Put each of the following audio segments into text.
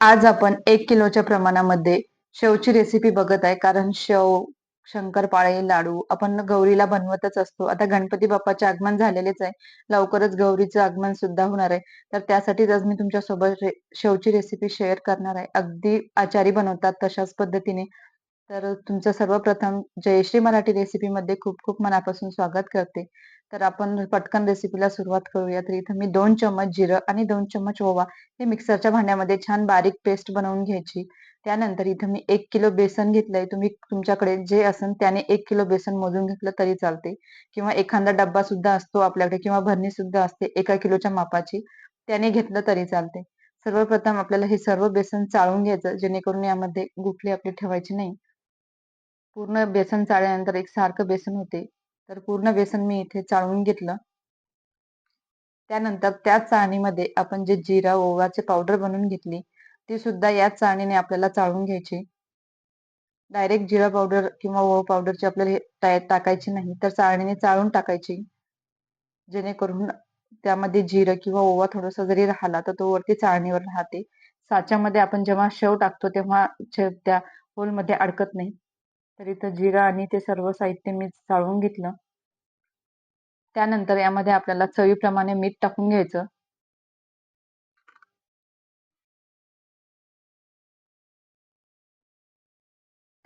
आज आपण एक किलोच्या प्रमाणामध्ये शेवची रेसिपी बघत आहे. कारण शेव शंकरपाळे लाडू आपण गौरीला बनवतच असतो. आता गणपती बाप्पाचे आगमन झालेलेच आहे. लवकरच गौरीचं आगमन सुद्धा होणार आहे. तर त्यासाठीच आज मी तुमच्यासोबत रे शेवची रेसिपी शेअर करणार आहे. अगदी आचारी बनवतात तशाच पद्धतीने. तर तुमचं सर्वप्रथम जयश्री मराठी रेसिपी मध्ये खूप खूप मनापासून स्वागत करते. तर आपण पटकन रेसिपीला सुरुवात करूया. तर इथं मी दोन चमच जिरं आणि दोन चम्मच ओवा हे मिक्सरच्या भांड्यामध्ये छान बारीक पेस्ट बनवून घ्यायची. त्यानंतर इथं मी एक किलो बेसन घेतलंय. तुम्ही तुमच्याकडे जे असेल त्याने एक किलो बेसन मोजून घेतलं तरी चालते. किंवा एखादा डब्बा सुद्धा असतो आपल्याकडे किंवा भरणी सुद्धा असते एका किलोच्या मापाची त्याने घेतलं तरी चालते. सर्वप्रथम आपल्याला हे सर्व बेसन चाळून घ्यायचं जेणेकरून यामध्ये गुठली आपली ठेवायची नाही. पूर्ण बेसन चाळल्यानंतर एक सारखं बेसन होते. तर पूर्ण बेसन मी इथे चाळून घेतलं. त्यानंतर त्याच चाळणीमध्ये आपण जे जिरा ओवाचे पावडर बनवून घेतली ती सुद्धा याच चाळणीने आपल्याला चाळून घ्यायची. डायरेक्ट जिरा पावडर किंवा ओवा पावडरची आपल्याला टाकायची नाही तर चाळणीने चाळून टाकायची. जेणेकरून त्यामध्ये जिरं किंवा ओवा थोडासा जरी राहिला तर तो वरती चाळणीवर राहते. साच्यामध्ये आपण जेव्हा शेव टाकतो तेव्हा त्या होलमध्ये अडकत नाही. तर इथं जिरा आणि ते सर्व साहित्य मी चाळून घेतलं. त्यानंतर यामध्ये आपल्याला चवीप्रमाणे मीठ टाकून घ्यायचं.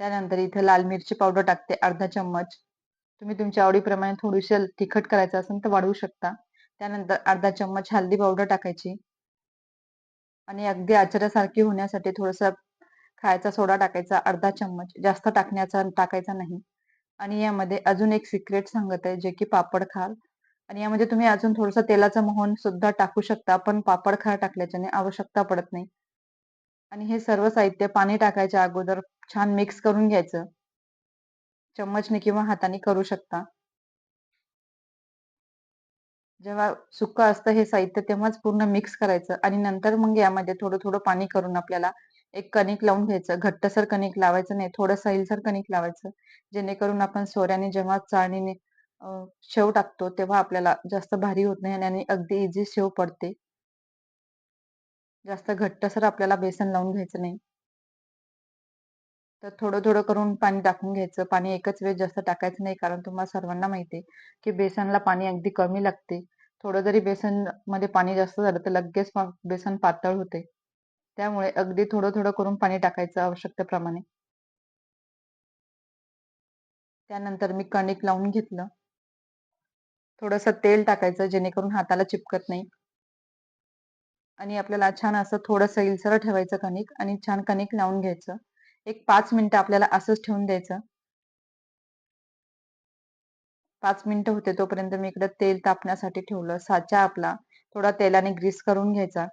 त्यानंतर इथे लाल मिरची पावडर टाकते अर्धा चम्मच. तुम्ही तुमच्या आवडीप्रमाणे थोडीशी तिखट करायचं असेल तर वाढवू शकता. त्यानंतर अर्धा चम्मच हल्दी पावडर टाकायची. आणि अगदी आचारासारखी होण्यासाठी थोडस खायचा सोडा टाकायचा अर्धा चम्मच जास्त टाकण्याचा टाकायचा नाही. आणि यामध्ये अजून एक सिक्रेट सांगत आहे जे की पापड खाल. आणि यामध्ये तुम्ही अजून थोडस तेलाचं मोहन सुद्धा टाकू शकता पण पापड खार टाकल्याच्याने आवश्यकता पडत नाही. आणि हे सर्व साहित्य पाणी टाकायच्या अगोदर छान मिक्स करून घ्यायचं. चम्मचने किंवा हाताने करू शकता. जेव्हा सुक्क असतं हे साहित्य तेव्हाच पूर्ण मिक्स करायचं. आणि नंतर मग यामध्ये थोडं थोडं पाणी करून आपल्याला एक कणिक लावून घ्यायचं. घट्टसर कणिक लावायचं नाही थोडं सैलसर कणिक लावायचं. जेणेकरून आपण सोऱ्याने जेव्हा चाळणीने शेव टाकतो तेव्हा आपल्याला जास्त भारी होत नाही आणि अगदी इझी शेव पडते. जास्त घट्टसर आपल्याला बेसन लावून घ्यायचं नाही. तर थोडं थोडं करून पाणी टाकून घ्यायचं. पाणी एकच वेळ जास्त टाकायचं नाही कारण तुम्हाला सर्वांना माहिती आहे की बेसनला पाणी अगदी कमी लागते. थोडं जरी बेसनमध्ये पाणी जास्त झालं तर लगेच बेसन पातळ होते. त्यामुळे अगदी थोडं थोडं करून पाणी टाकायचं आवश्यकतेप्रमाणे त्यानंतर मी कणिक लावून घेतलं. थोडस तेल टाकायचं जेणेकरून हाताला चिपकत नाही. आणि आपल्याला छान असं थोडस इलसर ठेवायचं कणिक आणि छान कणिक लावून घ्यायचं. एक पाच मिनिटं आपल्याला असंच ठेवून द्यायचं. पाच मिनिटं होते तोपर्यंत मी इकडे तेल तापण्यासाठी ठेवलं. साचा आपला थोडा तेलाने ग्रीस करून घ्यायचा.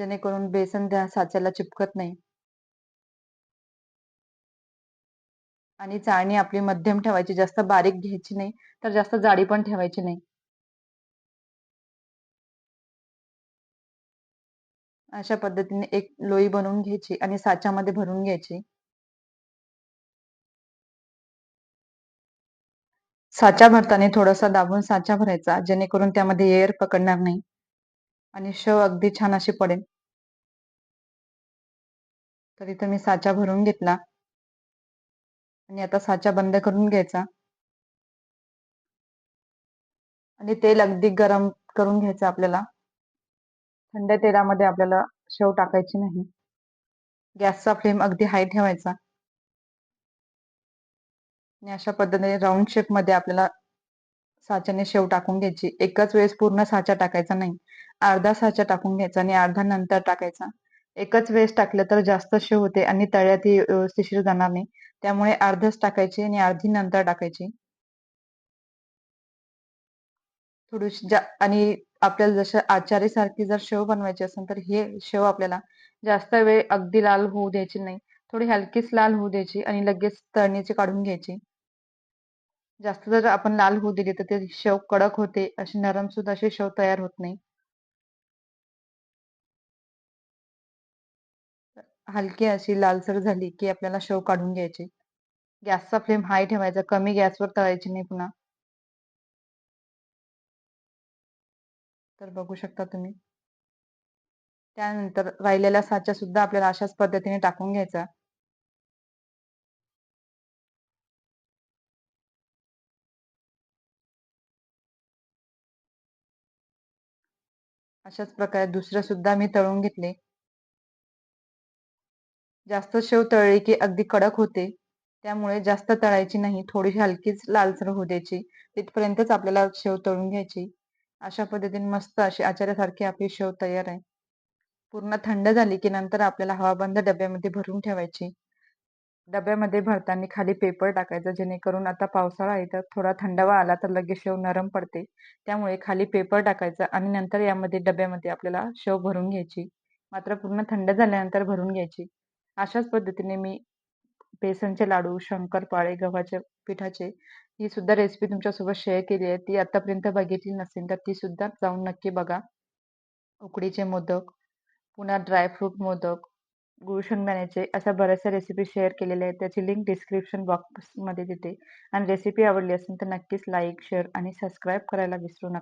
जेणेकरून बेसन त्या साच्याला चिपकत नाही. आणि चाळणी आपली मध्यम ठेवायची जास्त बारीक घ्यायची नाही तर जास्त जाडी पण ठेवायची नाही. अशा पद्धतीने एक लोई बनवून घ्यायची आणि साच्यामध्ये भरून घ्यायची. साचा भरताना थोडासा दाबून साचा भरायचा जेणेकरून त्यामध्ये एअर पकडणार नाही. आणि शव अगदी छान अशी पडेल. तर इथं मी साचा भरून घेतला. आणि आता साचा बंद करून घ्यायचा. आणि तेल अगदी गरम करून घ्यायचं आपल्याला. थंड तेलामध्ये आपल्याला शेव टाकायची नाही. गॅसचा फ्लेम अगदी हाय ठेवायचा. आणि अशा पद्धतीने राऊंड शेपमध्ये आपल्याला साच्याने शेव टाकून घ्यायची. एकच वेळेस पूर्ण साचा टाकायचा नाही. अर्धा साचा टाकून घ्यायचा आणि अर्धा नंतर टाकायचा. एकच वेळेस टाकलं तर जास्त शेव होते आणि तळ्यात व्यवस्थिशीर जाणार नाही. त्यामुळे अर्धच टाकायची आणि अर्धी नंतर टाकायची. थोडीशी आणि आपल्याला जसं आचारी सारखी जर शेव बनवायची असेल तर हे शेव आपल्याला जास्त वेळ अगदी लाल होऊ द्यायची नाही. थोडी हलकीच लाल होऊ द्यायची आणि लगेच तळणीची काढून घ्यायची. जास्त जर आपण लाल होऊ दिली तर ते शेव कडक होते. अशी नरम सुद्धा अशी शेव तयार होत नाही. हलकी अशी लालसर झाली की आपल्याला शेव काढून घ्यायची. गॅसचा फ्लेम हाय ठेवायचा कमी गॅसवर तळायची नाही पुन्हा. तर बघू शकता तुम्ही. त्यानंतर राहिलेल्या साचा सुद्धा आपल्याला अशाच पद्धतीने टाकून घ्यायचा. अशाच प्रकारे दुसरं सुद्धा मी तळून घेतले. जास्त शेव तळली की अगदी कडक होते. त्यामुळे जास्त तळायची नाही थोडीशी हलकीच लालसर होऊ द्यायची. तिथपर्यंतच आपल्याला शेव तळून घ्यायची. अशा पद्धतीने मस्त अशी आचार्यासारखी आपली शेव तयार आहे. पूर्ण थंड झाली की नंतर आपल्याला हवाबंद डब्यामध्ये भरून ठेवायची. डब्यामध्ये भरताना खाली पेपर टाकायचा जेणेकरून आता पावसाळा आहे तर थोडा थंडावा आला तर लगेच शेव नरम पडते. त्यामुळे खाली पेपर टाकायचा आणि नंतर यामध्ये डब्यामध्ये आपल्याला शेव भरून घ्यायची. मात्र पूर्ण थंड झाल्यानंतर भरून घ्यायची. अशाच पद्धतीने मी बेसनचे लाडू शंकरपाळे गव्हाच्या पिठाचे ही सुद्धा रेसिपी तुमच्यासोबत शेअर केली आहे. ती आतापर्यंत बघितली नसेल तर ती सुद्धा जाऊन नक्की बघा. उकडीचे मोदक पुन्हा ड्रायफ्रूट मोदक गुळ शेंगदाण्याचे अशा बऱ्याचशा रेसिपी शेअर केलेल्या आहेत. त्याची लिंक डिस्क्रिप्शन बॉक्समध्ये देते. आणि रेसिपी आवडली असेल तर नक्कीच लाईक शेअर आणि सबस्क्राईब करायला विसरू नका.